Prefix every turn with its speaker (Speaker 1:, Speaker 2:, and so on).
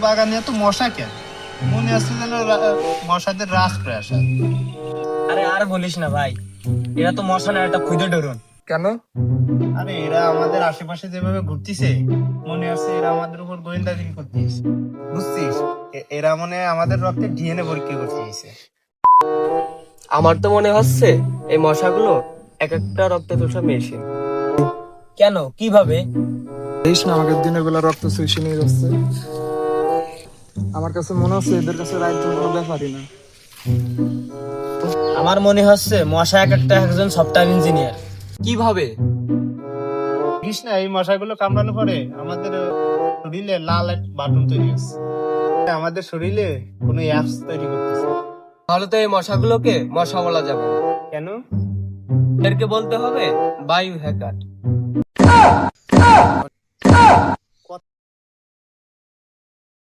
Speaker 1: বাগানে এত মশা কেন মনে আছে যেন মশাদের রাস প্রাসাদ।
Speaker 2: আরে আর বলিস না ভাই এরা তো মশা না একটা খুঁজে ডরুন।
Speaker 3: কেন?
Speaker 1: আরে এরা আমাদের আশেপাশে যেভাবে ঘুরতিছে মনে আছে এরা আমাদের উপর গোয়েন্দাগিরি করতিস। বুঝছিস? এ- এরা মনে হয় আমাদের রক্তে ডিএনএ পরীক্ষা করতেছে।
Speaker 4: আমার তো মনে হচ্ছে এই মশাগুলো এক একটা রক্তে চোষা মেশিন।
Speaker 2: কেন? কীভাবে?
Speaker 3: দেখিস না আমাকে দিনের রক্ত শুষে নিয়ে যাচ্ছে। আমার কাছে মনে হচ্ছে এদের কাছে রাইট কোনো ব্যাপারই না।
Speaker 2: আমার মনে হচ্ছে মশা এক একটা একজন সফটওয়্যার ইঞ্জিনিয়ার।
Speaker 4: কীভাবে?
Speaker 1: দেখিস না এই মশাগুলো কামড়ানোর পরে আমাদের শরীরে লাল এক বাটন তৈরি হচ্ছে। আমাদের শরীরে কোনো অ্যাপস তৈরি করতেছে।
Speaker 4: তাহলে তো এই মশাগুলোকে মশা বলা যাবে না।
Speaker 1: কেন?
Speaker 4: এদেরকে বলতে হবে বায়ু হ্যাকার।